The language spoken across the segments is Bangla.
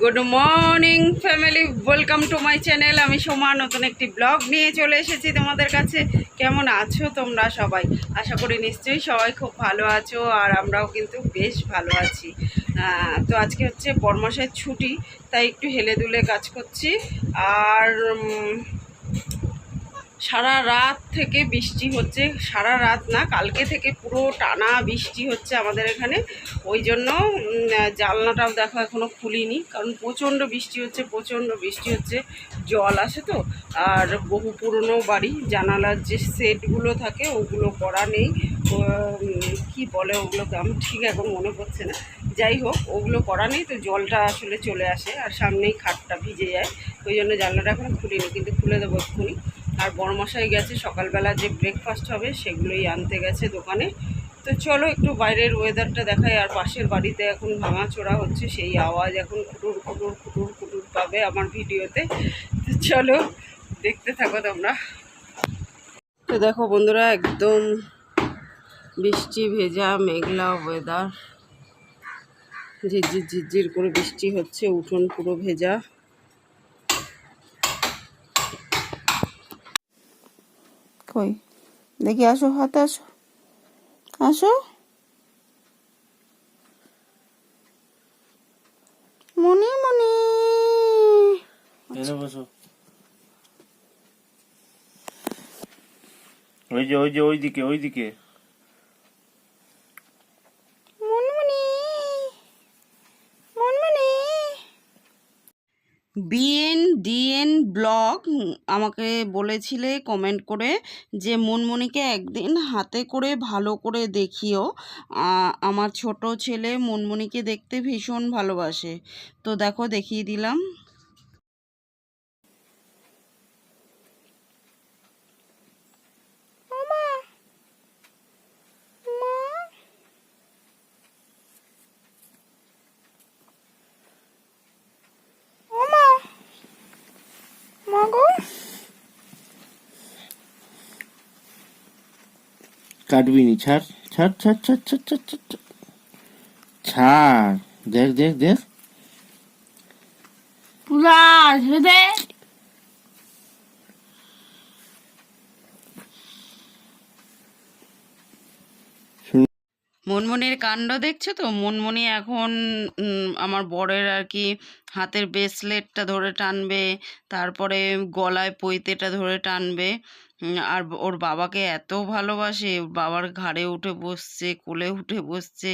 Good morning family welcome to my channel আমি সোমা, নতুন একটি ব্লগ নিয়ে চলে এসেছি তোমাদের কাছে। কেমন আছো তোমরা সবাই? আশা করি নিশ্চয়ই সবাই খুব ভালো আছো, আর আমরাও কিন্তু বেশ ভালো আছি। তো আজকে হচ্ছে বরমাসের ছুটি, তাই একটু হেলে দুলে কাজ করছি। আর সারা রাত থেকে বৃষ্টি হচ্ছে, সারা রাত না, কালকে থেকে পুরো টানা বৃষ্টি হচ্ছে আমাদের এখানে। ওই জন্য জানলাটাও দেখো এখনও খুলিনি, কারণ প্রচণ্ড বৃষ্টি হচ্ছে, প্রচণ্ড বৃষ্টি হচ্ছে, জল আসে তো। আর বহু পুরনো বাড়ি, জানালার যে সেটগুলো থাকে, ওগুলো করা নেই। কি বলে ওগুলোকে আমি ঠিক এখন মনে পড়ছে না। যাই হোক, ওগুলো করা নেই তো, জলটা আসলে চলে আসে, আর সামনেই খাটটা ভিজে যায়। ওই জন্য জানলাটা এখনও খুলিনি, কিন্তু খুলে দেবো এক্ষুনি। আর বড়মশাই গেছে, সকালবেলা যে ব্রেকফাস্ট হবে সেগুলোই আনতে গেছে দোকানে। তো চলো একটু বাইরের ওয়েদারটা দেখাই, আর পাশের বাড়িতে এখন ভাঙাচোরা হচ্ছে, সেই আওয়াজ এখন কুটুর কুটুর কুটুর কুটুর পাবে আমার ভিডিওতে। তো চলো, দেখতে থাকো তোমরা। তো দেখো বন্ধুরা, একদম বৃষ্টি ভেজা, মেঘলা ওয়েদার ঝিরঝির ঝিরঝির করে বৃষ্টি হচ্ছে, উঠোন পুরো ভেজা। কই? দেখি আসো হাতে আসো। আসো। মনি মনি। ওই যে ওই যে ওইদিকে ওইদিকে Monmoni Monmoni BN DN blog আমাকে বলেছিলে কমেন্ট করে যে, মনমনিকে একদিন হাতে করে ভালো করে দেখিও। আমার ছোট ছেলে মনমনিকে দেখতে ভীষণ ভালোবাসে। তো দেখো, দেখিয়ে দিলাম। কাটবি নি ছাড় ছাড় ছাড় ছাড় ছাড় ছাড় ছাড়। ছাড় দেখ দেখ দেখ পুরা ছেড়ে মনমনির কাণ্ড দেখছ তো? মনমনি এখন আমার বরের আর কি হাতের ব্রেসলেটটা ধরে টানবে, তারপরে গলায় পৈতেটা ধরে টানবে আর ওর বাবাকে এত ভালোবাসে বাবার ঘাড়ে উঠে বসছে, কোলে উঠে বসছে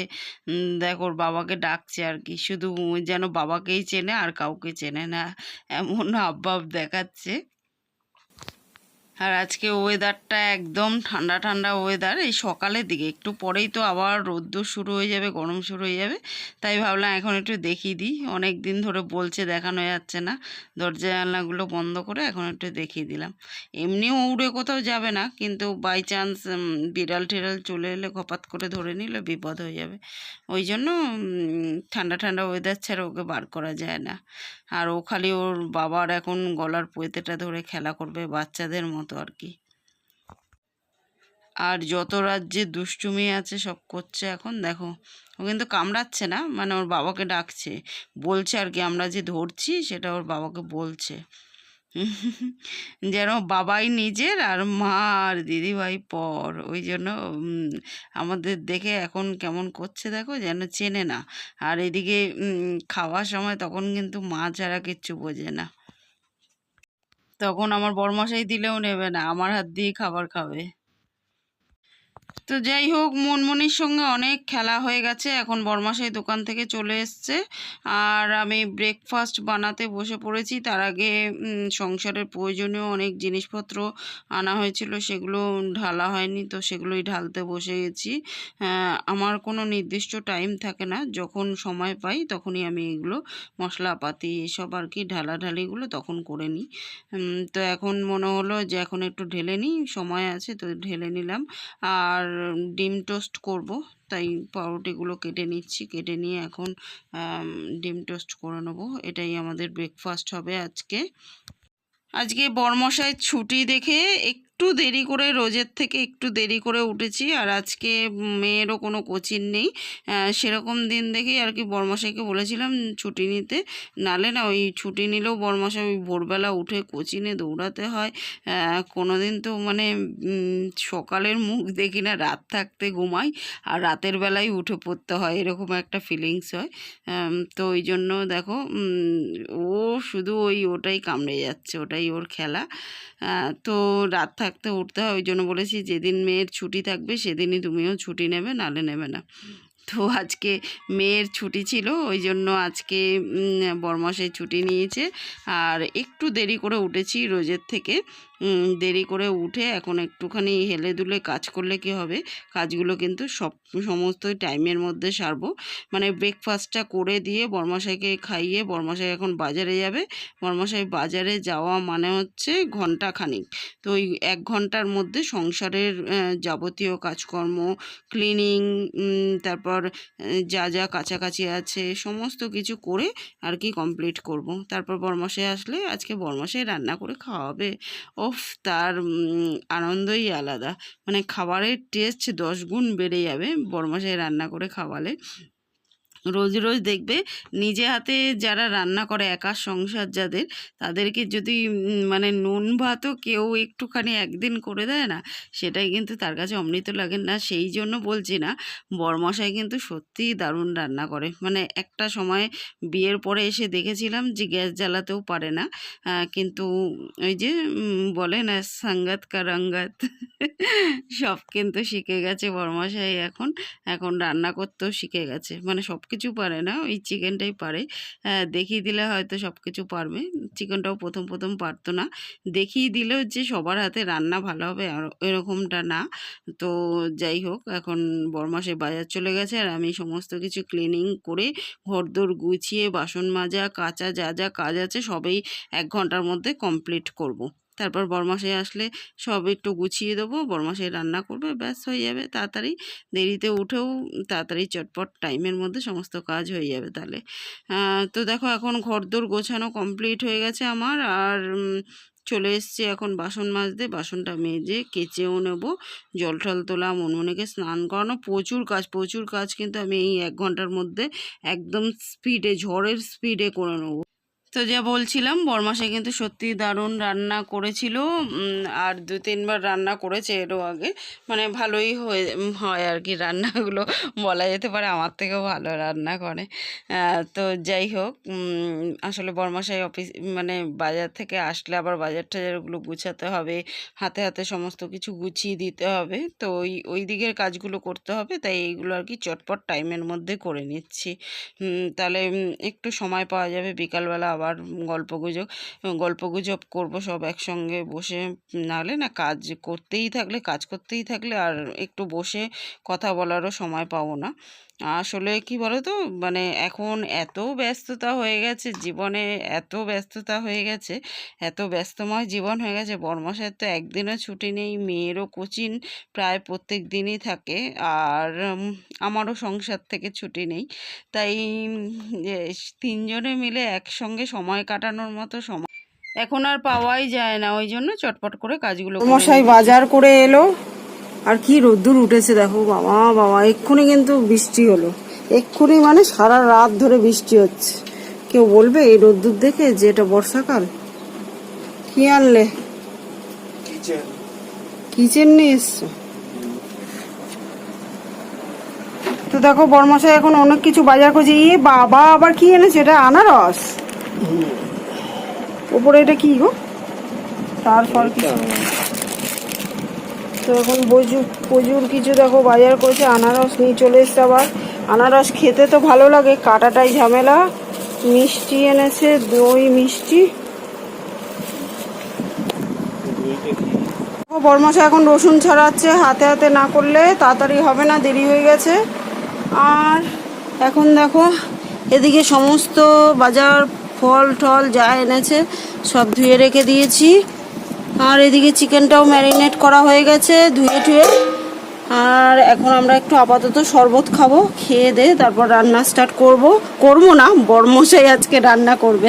দেখ ওর বাবাকে ডাকছে আর কি, শুধু যেন বাবাকেই চেনে আর কাউকে চেনে না, এমন হাবভাব দেখাচ্ছে। আর আজকে ওয়েদারটা একদম ঠান্ডা ঠান্ডা ওয়েদার এই সকালের দিকে। একটু পরেই তো আবার রোদ্দুর শুরু হয়ে যাবে, গরম শুরু হয়ে যাবে। তাই ভাবলাম এখন একটু দেখিয়ে দিই। অনেক দিন ধরে বলছে দেখানো যাচ্ছে না। দরজা জানলাগুলো বন্ধ করে এখন একটু দেখিয়ে দিলাম। এমনিও উড়ে কোথাও যাবে না, কিন্তু বাই চান্স বিড়াল টিড়াল চলে এলে ঘপাত করে ধরে নিলে বিপদ হয়ে যাবে। ওই জন্য ঠান্ডা ঠান্ডা ওয়েদার ছাড়া ওকে বার করা যায় না। আর ও খালি ওর বাবার এখন গলার পৈতেটা ধরে খেলা করবে বাচ্চাদের মতো। আর কি। আর যত রাজ্যে দুষ্টুমি আছে, সব করছে এখন, দেখো। ও কিন্তু কামড়াচ্ছে না মানে ওর বাবাকে ডাকছে। বলছে আর কি, আমরা যে ধরছি, সেটা ওর বাবাকে বলছে। যেন বাবাই নিজের আর মা আর দিদিভাই পর। ওই জন্য আমাদের দেখে এখন কেমন করছে দেখো, যেন চেনে না। আর এদিকে খাওয়ার সময় তখন কিন্তু মা ছাড়া কিচ্ছু বোঝে না। তখন আমার বরমশাই দিলেও নেবে না আমার হাত দিয়ে খাবার খাবে। তো যাই হোক, মনমনির সঙ্গে অনেক খেলা হয়ে গেছে। এখন বরমাসাই দোকান থেকে চলে এসছে। আর আমি ব্রেকফাস্ট বানাতে বসে পড়েছি। তার আগে সংসারের প্রয়োজনীয় অনেক জিনিসপত্র আনা হয়েছিল। সেগুলো ঢালা হয়নি, তো সেগুলোই ঢালতে বসে গেছি। আমার কোনো নির্দিষ্ট টাইম থাকে না। যখন সময় পাই, তখনই আমি এগুলো, মশলাপাতি, এসব আর কি, ঢালাঢালিগুলো তখন করে নিই। তো এখন মনে হলো যে, এখন একটু ঢেলে নিই। সময় আছে, তো ঢেলে নিলাম। আর ডিম টোস্ট করব। তাই পাউরুটিগুলো কেটে নিচ্ছি। কেটে নিয়ে এখন ডিম টোস্ট করে নেব। এটাই আমাদের ব্রেকফাস্ট হবে আজকে। আজকে বরমশাই ছুটি দেখে একটু একটু দেরি করে রোজের থেকে একটু দেরি করে উঠেছি আর আজকে মেয়েরও কোনো কোচিং নেই। সেরকম দিন দেখেই আর কি বর্মশাইকে বলেছিলাম ছুটি নিতে। নালে না ওই ছুটি নিলেও বর্মশাই ওই ভোরবেলা উঠে কোচিনে দৌড়াতে হয়। কোনো দিন তো মানে সকালের মুখ দেখি না, রাত থাকতে ঘুমাই আর রাতের বেলায় উঠে পড়তে হয়, এরকম একটা ফিলিংস হয়। তো ওই জন্য দেখো ও শুধু ওই ওটাই কামড়ে যাচ্ছে, ওটাই ওর খেলা। তো রাত থাকতে উঠতে হয়, ওই জন্য বলেছি যেদিন মেয়ের ছুটি থাকবে সেদিনই তুমিও ছুটি নেবে নালে নেবে না। তো আজকে মেয়ের ছুটি ছিল, ওই জন্য আজকে বরমাসের ছুটি নিয়েছে। আর একটু দেরি করে উঠেছি রোজের থেকে। দেরি করে উঠে এখন একটুখানি হেলে দুলে কাজ করলে কি হবে? কাজগুলো কিন্তু সব সমস্ত টাইমের মধ্যে সারবো। মানে ব্রেকফাস্টটা করে দিয়ে বর্মাশাইকে খাইয়ে বর্মাশাই এখন বাজারে যাবে। বর্মাশাই বাজারে যাওয়া মানে হচ্ছে ঘণ্টা খানিক তো ওই এক ঘণ্টার মধ্যে সংসারের যাবতীয় কাজকর্ম ক্লিনিং তারপর যা যা কাছাকাছি আছে সমস্ত কিছু করে আর কি কমপ্লিট করব। তারপর বর্মাশাই আসলে আজকে বর্মাশাই রান্না করে খাওয়াবে। ওফ তার আনন্দই আলাদা। মানে খাবারের টেস্ট দশ গুণ বেড়ে যাবে বরমাসায় রান্না করে খাওয়ালে। রোজ রোজ দেখবে নিজে হাতে যারা রান্না করে একা সংসার যাদের, তাদেরকে যদি মানে নুন ভাতও কেউ একটুখানি একদিন করে দেয় না, সেটাই কিন্তু তার কাছে অমৃত লাগে না। সেই জন্য বলছি না, বরমশাই কিন্তু সত্যিই দারুণ রান্না করে। মানে একটা সময় বিয়ের পরে এসে দেখেছিলাম যে গ্যাস জ্বালাতেও পারে না। কিন্তু ওই যে বলে না, সাঙ্গাত কারাঙ্গাত সব কিন্তু শিখে গেছে বরমশাই এখন। এখন রান্না করতেও শিখে গেছে। মানে সব কিছু পারে না। ওই চিকেনটাই পারে। হ্যাঁ, দেখিয়ে দিলে হয়তো সব কিছু পারবে। চিকেনটাও প্রথম প্রথম পারতো না। দেখিয়ে দিলেও যে সবার হাতে রান্না ভালো হবে এরকমটা না। তো যাই হোক এখন বরমাসে বাজার চলে গেছে আর আমি সমস্ত কিছু ক্লিনিং করে ঘরদোর গুছিয়ে বাসন মাজা কাচা যা যা কাজ আছে সবই এক ঘণ্টার মধ্যে কমপ্লিট করব। তারপর বরমাসে আসলে সব একটু গুছিয়ে দেবো, বরমাসে রান্না করবে, ব্যাস হয়ে যাবে। তাড়াতাড়ি দেরিতে উঠেও তাড়াতাড়ি চটপট টাইমের মধ্যে সমস্ত কাজ হয়ে যাবে তাহলে। তো দেখো এখন ঘরদোর গোছানো কমপ্লিট হয়ে গেছে আমার। আর চলে এসছে এখন বাসন মাজতে। বাসনটা মেজে কেচেও নেব। জল টল তোলা মনমনিকে স্নান করানো। প্রচুর কাজ প্রচুর কাজ কিন্তু আমি এই এক ঘণ্টার মধ্যে একদম স্পিডে, ঝড়ের স্পিডে করে নেব। তো যা বলছিলাম, বরমাসে কিন্তু সত্যি দারুণ রান্না করেছিল। আর দু তিনবার রান্না করেছে এরও আগে। মানে ভালোই হয়ে হয় আর কি রান্নাগুলো। বলা যেতে পারে আমার থেকেও ভালো রান্না করে। তো যাই হোক আসলে বরমাসাই অফিস মানে বাজার থেকে আসলে আবার বাজার টাজারগুলো গুছাতে হবে। হাতে হাতে সমস্ত কিছু গুছিয়ে দিতে হবে। তো ওই ওই দিকের কাজগুলো করতে হবে। তাই এইগুলো আর কি চটপট টাইমের মধ্যে করে নিচ্ছি। তাহলে একটু সময় পাওয়া যাবে বিকালবেলা আবার গল্পগুজব গল্পগুজব করব সব একসঙ্গে বসে। নাহলে না কাজ করতেই থাকলে, কাজ করতেই থাকলে আর একটু বসে কথা বলারও সময় পাবো না। আসলে কি বলো তো মানে এখন এত ব্যস্ততা হয়ে গেছে জীবনে এত ব্যস্ততা হয়ে গেছে এত ব্যস্তময় জীবন হয়ে গেছে। বর্মশায়ের তো একদিনও ছুটি নেই মেয়েরও কোচিং প্রায় প্রত্যেক দিনই থাকে। আর আমারও সংসার থেকে ছুটি নেই। তাই তিনজনে মিলে একসঙ্গে সময় কাটানোর মতো সময় এখন আর পাওয়াই যায় না। ওই জন্য চটপট করে কাজগুলো মশাই বাজার করে এলো। আর কি রোদ্দুর উঠেছে দেখো বাবা বাবা এক্ষুনি কিন্তু বৃষ্টি হলো। এক্ষুনি মানে সারা রাত ধরে বৃষ্টি হচ্ছে। কেউ বলবে এই রোদ্দুর দেখে যে এটা বর্ষাকাল? কি আনলে? কিচেন। নিয়ে এসছো? তো দেখো বর্মশাই এখন অনেক কিছু বাজার করছে ইয়ে বাবা আবার কি এনেছে? এটা আনারস। উপরে এটা কি গো? তারপর কিছু। এখন প্রচুর প্রচুর কিছু দেখো বাজার করেছে, আনারস নিয়ে চলে এসছে আবার। আনারস খেতে তো ভালো লাগে, কাটাটাই ঝামেলা। মিষ্টি এনেছে, দই, মিষ্টি। ও বরমাসা এখন রসুন ছাড়াচ্ছে, হাতে হাতে না করলে তাড়াতাড়ি হবে না, দেরি হয়ে গেছে। আর এখন দেখো, এদিকে সমস্ত বাজার ফল, টল যা এনেছে, সব ধুয়ে রেখে দিয়েছি। আর এদিকে চিকেনটাও ম্যারিনেট করা হয়ে গেছে, ধুয়ে টুয়ে। আর এখন আমরা একটু আপাতত শরবত খাব, খেয়ে দে, তারপর রান্না স্টার্ট করব। করব না, বর্মশাই আজকে রান্না করবে।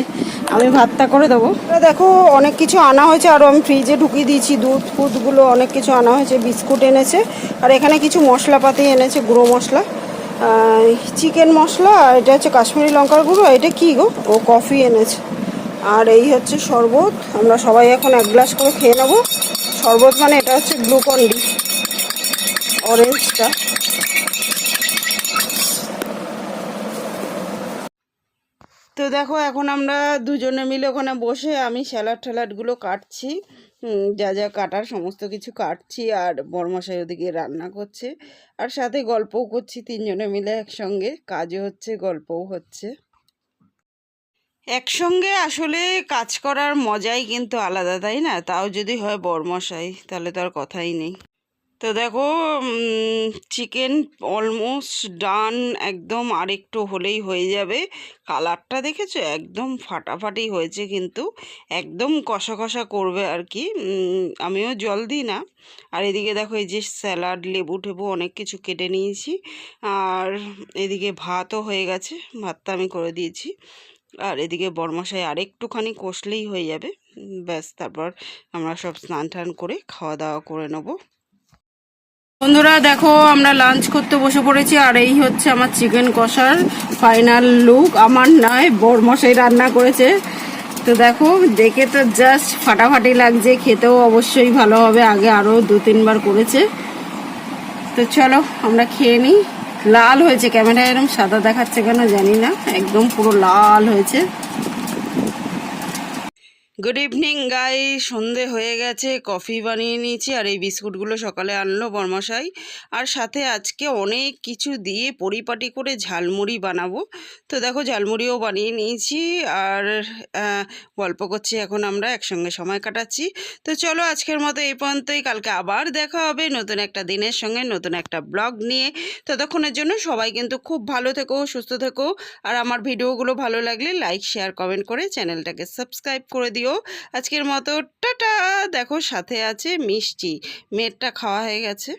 আমি ভাতটা করে দেবো। দেখো, অনেক কিছু আনা হয়েছে আরও আমি ফ্রিজে ঢুকিয়ে দিয়েছি, দুধ ফুধগুলো অনেক কিছু আনা হয়েছে, বিস্কুট এনেছে। আর এখানে কিছু মশলাপাতি এনেছে, গুঁড়ো মশলা। চিকেন মশলা, আর এটা হচ্ছে কাশ্মীরি লঙ্কার গুঁড়ো, এটা কী গো? ও কফি এনেছে। আর এই হচ্ছে শরবত। আমরা সবাই এখন এক গ্লাস করে খেয়ে নেব। শরবত মানে এটা হচ্ছে গ্লুকন ডি। অরেঞ্জটা। তো দেখো, এখন আমরা দুজনে মিলে ওখানে বসে আমি স্যালাড ট্যালাডগুলো কাটছি। যা যা কাটার সমস্ত কিছু কাটছি আর বরমশাই ওদিকে রান্না করছে। আর সাথে গল্পও করছি তিনজনে মিলে একসঙ্গে। কাজও হচ্ছে, গল্পও হচ্ছে। একসঙ্গে আসলে কাজ করার মজাই কিন্তু আলাদা, তাই না? তাও যদি হয় বরমশাই, তাহলে তো আর কথাই নেই। তো দেখো চিকেন অলমোস্ট ডান একদম আরেকটু হলেই হয়ে যাবে। কালারটা দেখেছ? একদম ফাটাফাটি হয়েছে কিন্তু। একদম কষা কষা করবে আর কি। আমিও জল দিই না। আর এদিকে দেখো, এই যে স্যালাড, লেবু টেবু অনেক কিছু কেটে নিয়েছি। আর এদিকে ভাতও হয়ে গেছে। ভাতটা আমি করে দিয়েছি। আর এদিকে বরমশাই আরেকটুখানি কষলেই হয়ে যাবে। ব্যাস, তারপর আমরা সব স্নান টান করে খাওয়া দাওয়া করে নেব। বন্ধুরা, দেখো, আমরা লাঞ্চ করতে বসে পড়েছি, আর এই হচ্ছে আমার চিকেন কষার ফাইনাল লুক আমার নয়, বরমশাই রান্না করেছে। তো দেখো, দেখে তো জাস্ট ফাটাফাটি লাগছে, খেতেও অবশ্যই ভালো হবে। আগে আরও দু তিনবার করেছে। তো চলো, আমরা খেয়ে নিই। লাল হয়েছে। ক্যামেরা এরকম সাদা দেখাচ্ছে কেন জানি না। একদম পুরো লাল হয়েছে। গুড ইভিনিং গাই সন্ধে হয়ে গেছে কফি বানিয়ে নিয়েছি, আর এই বিস্কুটগুলো সকালে আনলো বর্মশাই। আর সাথে আজকে অনেক কিছু দিয়ে পরিপাটি করে ঝালমুড়ি বানাবো। তো দেখো, ঝালমুড়িও বানিয়ে নিয়েছি, আর গল্প করছি এখন আমরা, একসঙ্গে সময় কাটাচ্ছি। তো চলো, আজকের মতো এই পর্যন্তই। কালকে আবার দেখা হবে নতুন একটা দিনের সঙ্গে, নতুন একটা ব্লগ নিয়ে। ততক্ষণের জন্য সবাই কিন্তু খুব ভালো থেকো, সুস্থ থেকো। আর আমার ভিডিওগুলো ভালো লাগলে লাইক, শেয়ার, কমেন্ট করে চ্যানেলটাকে সাবস্ক্রাইব করে দিও। আজকের মতো টাটা। দেখো সাথে আছে মিষ্টি। মেয়েরটা খাওয়া হয়ে গেছে।